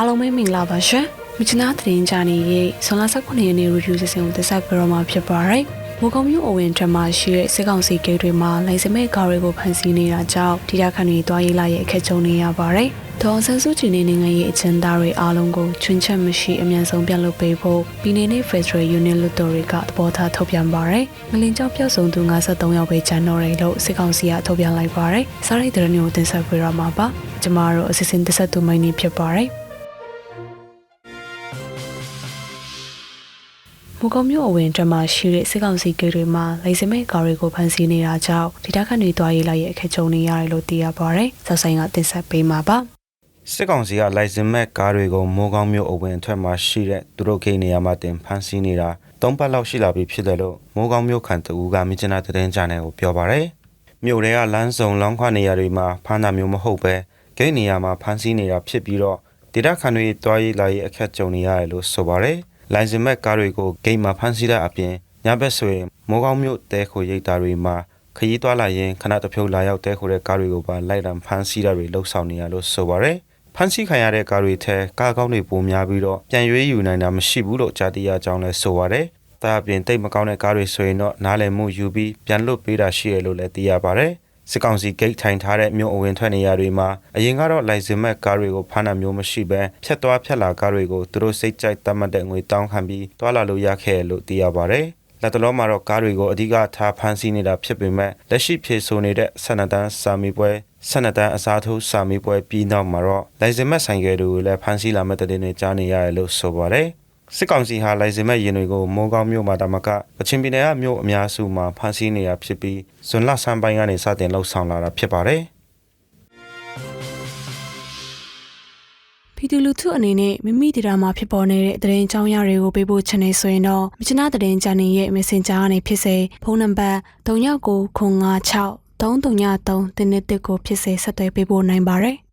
အားလုံးပဲမင်္ဂလာပါရှင်မြချနာသတင်းကြနေရေးဇွန်လ19ရက်နေ့ review စီစဉ်ကိုတင်ဆက်ပြတော့မှာဖြစ်ပါတယ်။မိုးကုံမြို့အဝင်ထက်မှာရှိတဲ့စစ်ကောင်စီဂိတ်တွေမှာလိုင်စမဲကားတွေကိုဖမ်းဆီးနေတာကြောင့်တိရခဏတွေတွားရေးလာရဲ့အခက်ကြုံနေရပါတယ်။ဒေါ်ဆန်းစုကြည်နေနိုင်ငံရေးအကျဉ်းသားတွေအားလုံးကိုချွင်းချက်မရှိအမြန်ဆုံးပြန်လွှတ်ပေးဖို့ပြည်내နဲ့ Federal Union လွှတ်တော်တွေကသဘောထားထုတ်ပြန်ပါတယ်။ငလင်ကြောက်ပြောက်ဆုံးသူ53ယောက်ပဲကျန်တော့တယ်လို့စစ်ကောင်စီကထုတ်ပြန်လိုက်ပါတယ်။စားရိုက်တဲ့မျိုးကိုတင်ဆက်ပြရမှာပါ။ကျမတို့အစီအစဉ်တစ်ဆက်သူမိုင်းနေဖြစ်ပါတယ်။ မူကုံမြို့အဝင်တက်မှာရှိတဲ့စစ်ကောင်စီဂိတ်တွေမှာလိစမဲကားတွေကိုဖမ်းဆီးနေတာကြောင့်ဒေသခံတွေတွားရေးလိုက်ရဲ့အခက်ကြုံနေရတယ်လို့သိရပါတယ်။ဇောက်ဆိုင်ကတင်ဆက်ပေးမှာပါစစ်ကောင်စီကလိုင်စင်မဲ့ကားတွေကိုမိုးကောင်းမြို့အဝင်အထွက်မှာရှိတဲ့သူတို့ကိနေရာမှာတင်ဖမ်းဆီးနေတာသုံးပတ်လောက်ရှိလာပြီဖြစ်တယ်လို့မိုးကောင်းမြို့ခံတူကမြကျနာသတင်းကြနယ်ကိုပြောပါရယ်မြို့တွေကလမ်းစုံလောင်းခွနေရာတွေမှာဖမ်းတာမျိုးမဟုတ်ပဲဂိတ်နေရာမှာဖမ်းဆီးနေတာဖြစ်ပြီးတော့ဒေသခံတွေတွားရေးလာရေးအခက်ကြုံနေရတယ်လို့ဆိုပါရယ် လိုင်စင်မဲ့ကားတွေကိုဂိတ်မှာဖမ်းဆီးတဲ့အပြင်ညဘက်ဆိုရင်မိုးကောင်းမြို့တဲခိုရိပ်တာတွေမှာခရီးသွားလာရင်ခဏတစ်ဖြုတ်လာရောက်တဲခိုတဲ့ကားတွေကိုပါလိုက်လံဖမ်းဆီးတာတွေလှုပ်ဆောင်နေရလို့ဆိုပါရယ်ဖမ်းဆီးခံရတဲ့ကားတွေထဲကားကောင်းတွေပိုများပြီးတော့ပြန်ရွေးယူနိုင်တာမရှိဘူးလို့ကြားသိရကြောင်းလည်းဆိုပါတယ်။ဒါအပြင်တိတ်မကောင်းတဲ့ကားတွေဆိုရင်တော့နားလည်မှုယူပြီးပြန်လွတ်ပေးတာရှိရလို့လည်းသိရပါတယ်။ စစ်ကောင်စီဂိတ်ထိုင်ထားတဲ့မြို့အဝင်ထွက်နေရာတွေမှာအရင်ကတော့လိုင်စင်မဲ့ကားတွေကိုဖမ်းတာမျိုးမရှိဘဲဖြတ်သွားဖြတ်လာကားတွေကိုသူတို့စိတ်ကြိုက်တတ်မှတ်တဲ့ငွေတောင်းခံပြီးတွာလာလို့ရခဲ့လို့သိရပါတယ်။လက်တလုံးမှာတော့ကားတွေကိုအဓိကထားဖမ်းဆီးနေတာဖြစ်ပေမဲ့လက်ရှိဖြေဆိုနေတဲ့ဆန္ဒတန်းစာမီပွဲဆန္ဒတန်းအစားထိုးစာမီပွဲပြီးနောက်မှာတော့လိုင်စင်မဲ့ဆိုင်ကယ်တွေကိုလည်းဖမ်းဆီးလာမဲ့တဲ့နေကြားနေရတယ်လို့ဆိုပါတယ် စစ်ကောင်စီဟာလိုင်စင်မဲ့ရင်တွေကိုမိုးကောင်းမြို့မှာတမကပချင်းပြည်နယ်ကမြို့အများစုမှာဖမ်းဆီးနေတာဖြစ်ပြီးဇွန်လဆန်းပိုင်းကနေစတင်လှုပ်ဆောင်လာတာဖြစ်ပါတယ်ပြည်သူလူထုအနေနဲ့မိမိဒေတာမှာဖြစ်ပေါ်နေတဲ့သတင်းအကြောင်းအရာတွေကိုပေးဖို့ချင်နေဆိုရင်တော့မြချနာသတင်းချန်နယ်ရဲ့ Messenger ကနေဖြစ်စေဖုန်းနံပါတ်3996 333တင်းနဲ့တစ်ကိုဖြစ်စေဆက်သွယ်ပေးဖို့နိုင်ပါတယ်။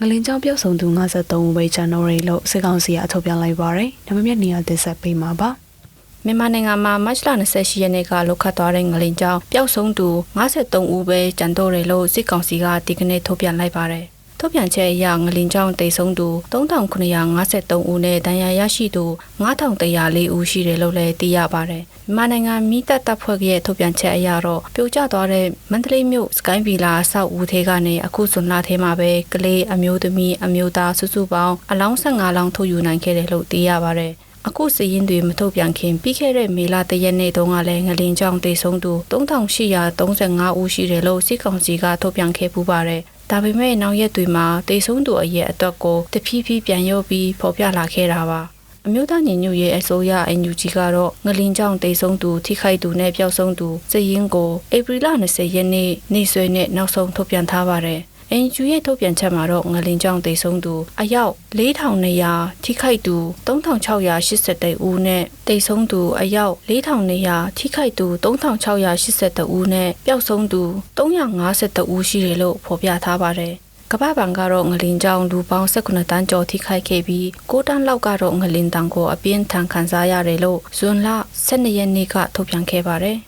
ငလင်ကြောင်ပြောက်ဆုံးသူ53ဦးပဲကျန်တော့တယ်လို့စစ်ကောင်စီကအထုတ်ပြန်လိုက်ပါတယ်။ဒါပေမဲ့နေရာတင်ဆက်ပေးမှာပါ။မြန်မာနိုင်ငံမှာမတ်လ28ရက်နေ့ကလောက်ခတ်သွားတဲ့ငလင်ကြောင့်ပျောက်ဆုံးသူ53ဦးပဲကျန်တော့တယ်လို့စစ်ကောင်စီကဒီကနေ့ထုတ်ပြန်လိုက်ပါတယ်။ ထုတ်ပြန်ချက်အရငလင်ကြောင့်တိတ်ဆုံးသူ3953ဦးနဲ့ဒဏ်ရာရရှိသူ9104ဦးရှိတယ်လို့လည်းသိရပါတယ်။မြန်မာနိုင်ငံမိသက်တပ်ဖွဲ့ရဲ့ထုတ်ပြန်ချက်အရတော့ပြိုကျသွားတဲ့မန္တလေးမြို့စကိုင်းဗီလာအဆောက်အဦထဲကနေအခုဇွန်လထဲမှာပဲကလေးအမျိုးသမီးအမျိုးသားစုစုပေါင်းအလောင်း15လောင်းထုတ်ယူနိုင်ခဲ့တယ်လို့သိရပါတယ်။အခုစည်ရင်တွေမထုတ်ပြန်ခင်ပြီးခဲ့တဲ့မေလတရက်နေ့တုန်းကလည်းငလင်ကြောင်တေဆုံးသူ3835ဦးရှိတယ်လို့စစ်ကောင်စီကထုတ်ပြန်ခဲ့ပူပါတယ်။ ဒါပေမဲ့နောက်ရက်တွေမှာတေဆုံးသူအရဲ့အတွက်ကိုတဖြည်းဖြည်းပြန်ရုပ်ပြီးဖော်ပြလာခဲ့တာပါ။အမျိုးသားညီညွတ်ရေးအစိုးရအန်ယူဂျီကတော့ငလင်ကြောင်တေဆုံးသူထိခိုက်သူနဲ့ပျောက်ဆုံးသူစည်ရင်ကိုဧပြီလ20ရက်နေ့နေ့စွဲနဲ့နောက်ဆုံးထုတ်ပြန်ထားပါတယ်။ အင်ဂျူရဲ့ထုတ်ပြန်ချက်မှာတော့ငလင်ကြောင့်တိတ်ဆုံးသူအယောက်4200ထိခိုက်သူ3681ဦးနဲ့တိတ်ဆုံးသူအယောက်4200ထိခိုက်သူ3682ဦးနဲ့ပျောက်ဆုံးသူ352ဦးရှိတယ်လို့ဖော်ပြထားပါတယ်ကမ္ဘာဘဏ်ကတော့ငလင်ကြောင်လူပေါင်း18တန်းကျော်ထိခိုက်ခဲ့ပြီး9တန်းလောက်ကတော့ငလင်တန်ကိုအပြင်းထန်ခံစားရတယ်လို့ဇွန်လ12ရက်နေ့ကထုတ်ပြန်ခဲ့ပါတယ်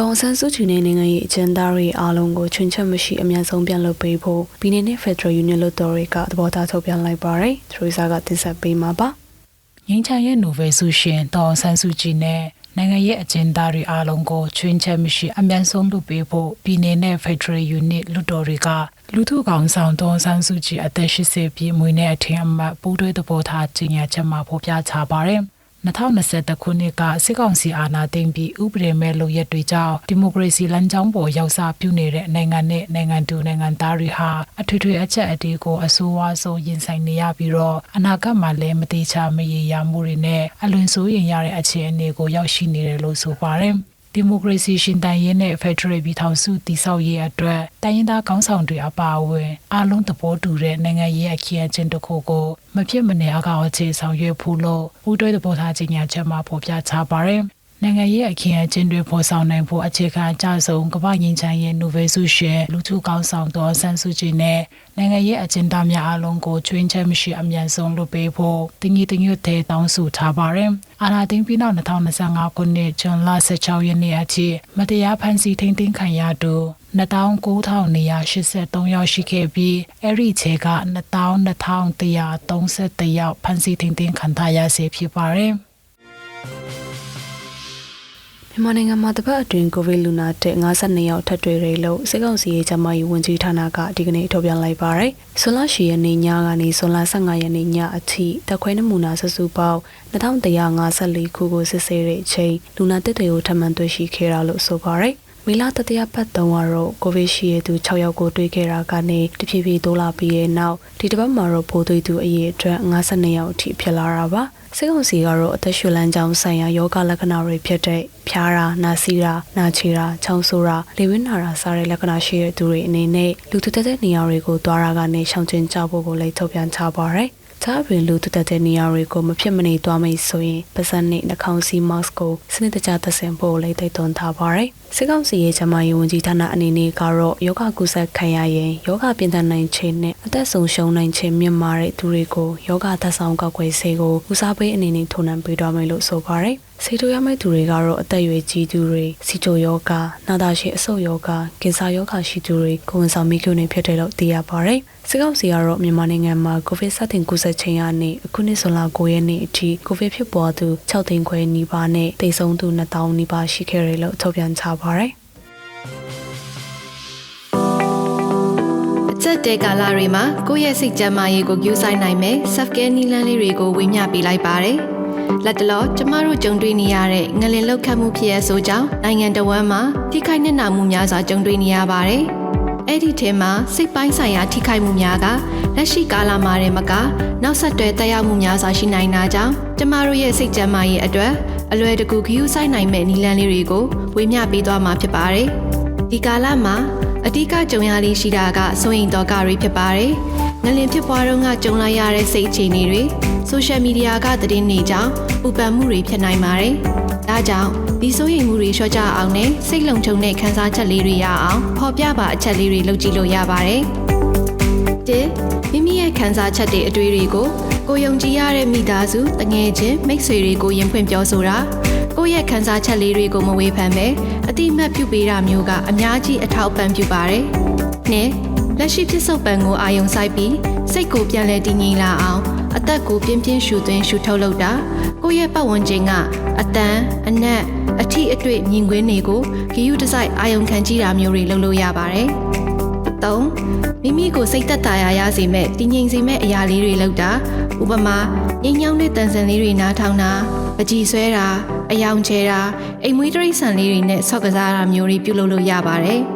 ဒေါ်ဆန်းစုကြည်နဲ့နိုင်ငံရေးအကျဉ်းသားတွေအားလုံးကိုချွင်းချက်မရှိအမြန်ဆုံးပြန်လုပ်ပေးဖို့ပြည်내နဲ့ Federal Union လွှတ်တော်တွေကသဘောထားထုတ်ပြန်လိုက်ပါတယ်။ထရီဆာကတင်ဆက်ပေးမှာပါ။ငင်းချရဲ့နိုဗယ်ဆုရှင်ဒေါ်ဆန်းစုကြည်နဲ့နိုင်ငံရဲ့အကျဉ်းသားတွေအားလုံးကိုချွင်းချက်မရှိအမြန်ဆုံးလုပ်ပေးဖို့ပြည်내နဲ့ Federal Unit လွှတ်တော်တွေကလူထုကောင်ဆောင်ဒေါ်ဆန်းစုကြည်အသက်80ပြည့်မွေးနေ့အထင်အမှတ်ပူးတွဲသဘောထားကြေညာချက်မှာဖော်ပြထားပါတယ်။ 2020ခုနှစ်ကစစ်ကောင်စီအာဏာသိမ်းပြီးဥပဒေမဲ့လုပ်ရက်တွေကြောင့်ဒီမိုကရေစီလမ်းကြောင်းပေါ်ရောက်စားပြုနေတဲ့နိုင်ငံနဲ့နိုင်ငံတူနိုင်ငံသားတွေဟာအထွေထွေအချက်အတေးကိုအဆိုးဝါးဆုံးရင်ဆိုင်နေရပြီးတော့အနာဂတ်မှာလည်းမတိချမရေရာမှုတွေနဲ့အလွန်ဆိုးရင်ရတဲ့အခြေအနေကိုရောက်ရှိနေတယ်လို့ဆိုပါတယ် ဒီမိုကရေစီရှင်တန်ရေးနဲ့ဖက်ဒရယ်ပြည်ထောင်စုတည်ဆောက်ရေးအတွက်တိုင်းရင်းသားခေါင်းဆောင်တွေအပါအဝင်အားလုံးသဘောတူတဲ့နိုင်ငံရေးအခင်းအကျင်းတစ်ခုကိုမဖြစ်မနေအကောက်အခြေဆောင်ရွက်ဖို့လို့ဦးတွဲသဘောထားကြေညာချက်မှာဖော်ပြထားပါတယ် နိုင်ငံရေးအခင်းအကျင်းတွေပေါ်ဆောင်နိုင်ဖို့အခြေခံအကျဆုံးကမ္ဘာငင်းချမ်းရဲ့နိုဗယ်ဆုရှင်လူထုကောင်းဆောင်တော်ဆန်းစုကြည်နဲ့နိုင်ငံရေးအကျဉ်းသားများအလုံးကိုချွင်းချက်မရှိအမြန်ဆုံးလုပ်ပေးဖို့တင်းကြီးတင်းရွတ်တဲ့တောင်းဆိုထားပါတယ်။အာနာသိန်းပြီးနောက်2025ခုနှစ်ဇွန်လ16ရက်နေ့အထိမတရားဖန်ဆီးထိန်းသိမ်းခံရသူ29,283ယောက်ရှိခဲ့ပြီးအဲ့ဒီချေက22,131ယောက်ဖန်စီတင်တင်ခံထားရစေဖြစ်ပါတယ်။ မြန်မာနိုင်ငံမှာတပတ်အတွင်းကိုဗစ်လူနာတက်52ယောက်ထပ်တွေ့တယ်လို့စစ်ကောင်စီရဲ့ဂျမားရေးဝန်ကြီးဌာနကဒီကနေ့ထုတ်ပြန်လိုက်ပါတယ်။ဆွန်လရှိရက်နေ့ညကနေဆွန်လ15ရက်နေ့ညအထိတက်ခွဲနမူနာစုစုပေါင်း2154ခုကိုစစ်ဆေးတဲ့အချိန်လူနာတက်တွေကိုထပ်မံတွေ့ရှိခဲ့တာလို့ဆိုပါတယ်။ မေလတတိယပတ်တုန်းကတော့ကိုဗစ်ရှိရသူ6ယောက်ကိုတွေ့ခဲ့တာကနေတဖြည်းဖြည်းတိုးလာပြီးတဲ့နောက်ဒီတစ်ပတ်မှာတော့ပိုးတွေ့သူအရေအတွက်52ယောက်အထိဖြစ်လာတာပါ။စစ်ကောင်စီကတော့အသက်ရှူလန်းကြောင်းဆိုင်ရာယောဂလက္ခဏာတွေဖြစ်တဲ့ဖျားတာ၊နာစီတာ၊နာချေတာ၊ချောင်းဆိုးတာ၊လေဝင်းနာတာစတဲ့လက္ခဏာရှိတဲ့သူတွေအနေနဲ့လူထူထပ်တဲ့နေရာတွေကိုသွားတာကနေရှောင်ကျဉ်ကြဖို့ကိုလည်းထုတ်ပြန်ထားပါတယ်။ ဒါအပြင်လူထူထပ်တဲ့နေရာတွေကိုမဖြစ်မနေသွားမိဆိုရင်ပါးစပ်နဲ့နှာခေါင်းစီမတ်စ်ကိုစနစ်တကျသဆင်ဖို့လည်းတိုက်တွန်းထားပါတယ်။စစ်ကောင်စီရဲ့ဂျမားရေးဝန်ကြီးဌာနအနေနဲ့ကတော့ယောဂကုသခံရရင်ယောဂပြင်ထန်နိုင်ခြင်းနဲ့အသက်ဆုံးရှုံးနိုင်ခြင်းမြင့်မာတဲ့သူတွေကိုယောဂသက်ဆောင်ကောက်ွယ်ဆေးကိုဦးစားပေးအနေနဲ့ထိုးနှံပေးသွားမယ်လို့ဆိုပါတယ်။ ဆေးတိုးရမယ့်သူတွေကတော့အသက်အရွယ်ကြီးသူတွေစီချိုယောဂနာတာရှည်အဆုတ်ယောဂကင်ဆာယောဂရှိသူတွေကိုဝန်ဆောင်မိခွင့်နေဖြစ်တယ်လို့သိရပါတယ်။စစ်ကောင်စီကတော့မြန်မာနိုင်ငံမှာကိုဗစ်စတင်ကူးစက်ခြင်းရနေအခုနှစ်ဇွန်လ9ရက်နေ့အထိကိုဗစ်ဖြစ်ပွားသူ6သိန်းခွဲနီးပါးနဲ့တိတ်ဆုံးသူ2000နီးပါးရှိခဲ့တယ်လို့ထုတ်ပြန်ထားပါတယ်။အချက်တဲကာလတွေမှာကိုယ့်ရဲ့စိတ်ကြမ်းမာရေးကိုကြိုးဆိုင်နိုင်မယ် self care နည်းလမ်းလေးတွေကိုဝေမျှပေးလိုက်ပါတယ်။ လက်တလောကျမတို့ကြုံတွေ့နေရတဲ့ငလင်လောက်ခတ်မှုဖြစ်ရဆိုကြောင်းနိုင်ငံတော်ဝန်မှာထိခိုက်နှက်နာမှုများစွာကြုံတွေ့နေရပါတယ်။အဲ့ဒီထဲမှာစိတ်ပိုင်းဆိုင်ရာထိခိုက်မှုများကလက်ရှိကာလမှာတည်းမကနောက်ဆက်တွဲတက်ရောက်မှုများစွာရှိနိုင်တာကြောင့်ကျမတို့ရဲ့စိတ်ကြမ်းမာရေးအတွက်အလွယ်တကူဂရုစိုက်နိုင်မဲ့နည်းလမ်းလေးတွေကိုဝေမျှပေးသွားမှာဖြစ်ပါတယ်။ဒီကာလမှာအဓိကကြုံရလေးရှိတာကစိုးရင်တော့ကတွေဖြစ်ပါတယ်။ ငလင်ဖြစ်ပွားတော့ကကြုံလိုက်ရတဲ့စိတ်အခြေအနေတွေဆိုရှယ်မီဒီယာကသတင်းတွေကြောင့်ပူပန်မှုတွေဖြစ်နိုင်ပါတယ်။ဒါကြောင့်ဒီစိုးရိမ်မှုတွေလျှော့ချအောင်နဲ့စိတ်လုံခြုံတဲ့ခံစားချက်လေးတွေရအောင်ဖော်ပြပါအချက်လေးတွေလုပ်ကြည့်လို့ရပါတယ်။တစ်မိမိရဲ့ခံစားချက်တွေအတွေ့တွေကိုကိုယုံကြည်ရတဲ့မိသားစုတငယ်ချင်းမိတ်ဆွေတွေကိုရင်ဖွင့်ပြောဆိုတာကိုယ့်ရဲ့ခံစားချက်လေးတွေကိုမဝေဖန်ပဲအတိအမှတ်ပြုပေးတာမျိုးကအများကြီးအထောက်ပံ့ပြုပါတယ်။ နှစ်လက်ရှိဖြစ်စုံပံကိုအာယုံဆိုင်ပြီးစိတ်ကိုပြန်လဲတည်ငြိမ်လာအောင်အသက်ကိုပြင်းပြင်းရှူသွင်းရှူထုတ်လုပ်တာကိုယ့်ရဲ့ပတ်ဝန်းကျင်ကအတန်အနက်အထီအတွေ့မြင်ကွင်းတွေကိုဂီယူဒီဇိုင်းအာယုံခံကြည့်တာမျိုးတွေလုပ်လို့ရပါတယ်။၃မိမိကိုစိတ်သက်သာရာရစေမဲ့တည်ငြိမ်စေမဲ့အရာလေးတွေလုပ်တာဥပမာငြိမ်ညောင်းတဲ့တန်စင်လေးတွေနားထောင်တာပကြည်ဆွဲတာအယောင်ချဲတာအိမ်မွေးတရိษံလေးတွေနဲ့ဆော့ကစားတာမျိုးတွေပြုလုပ်လို့ရပါတယ်။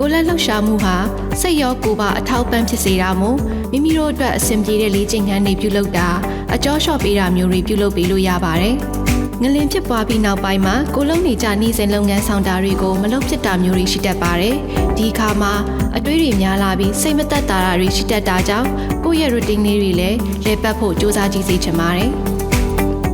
ကိုယ်လက်လှုပ်ရှားမှုဟာစိတ်ရောကိုယ်ပါအထောက်ပံ့ဖြစ်စေတာမို့မိမိတို့အတွက်အဆင်ပြေတဲ့လေ့ကျင့်ခန်းတွေပြုလုပ်တာအကျော်လျှော့ပေးတာမျိုးတွေပြုလုပ်ပေးလို့ရပါတယ်။ငလင်ဖြစ်ပွားပြီးနောက်ပိုင်းမှာကိုလုံးနေကြနေစဉ်လုပ်ငန်းဆောင်တာတွေကိုမလုပ်ဖြစ်တာမျိုးတွေရှိတတ်ပါတယ်။ဒီအခါမှာအတွေးတွေများလာပြီးစိတ်မသက်သာတာတွေရှိတတ်တာကြောင့်ကိုယ့်ရဲ့ routine လေးတွေလည်းလဲပတ်ဖို့စူးစမ်းကြည့်စေချင်ပါတယ်။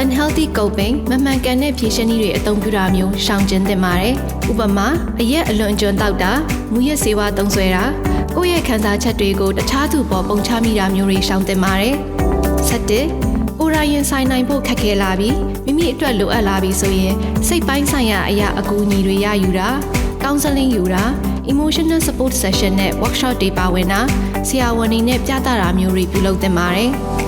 unhealthy coping မမှန်ကန်တဲ့ဖြေရှင်းနည်းတွေအသုံးပြုတာမျိုးရှောင်ကျဉ်သင့်ပါတယ်။ဥပမာအရက်အလွန်အကျွံတောက်တာ၊မူရက်ဆေးဝါးသုံးစွဲတာ၊ကိုယ့်ရဲ့ခံစားချက်တွေကိုတခြားသူပေါ်ပုံချမိတာမျိုးတွေရှောင်သင့်ပါတယ်။ဆက်တစ်ကိုယ်တိုင်ရင်ဆိုင်နိုင်ဖို့ခက်ခဲလာပြီးမိမိအတွက်လိုအပ်လာပြီဆိုရင်စိတ်ပိုင်းဆိုင်ရာအရာအကူအညီတွေရယူတာ counseling ယူတာ emotional support session နဲ့ workshop တွေပါဝင်တာဆရာဝန်တွေနဲ့ပြသတာမျိုးတွေပြုလုပ်သင့်ပါတယ်။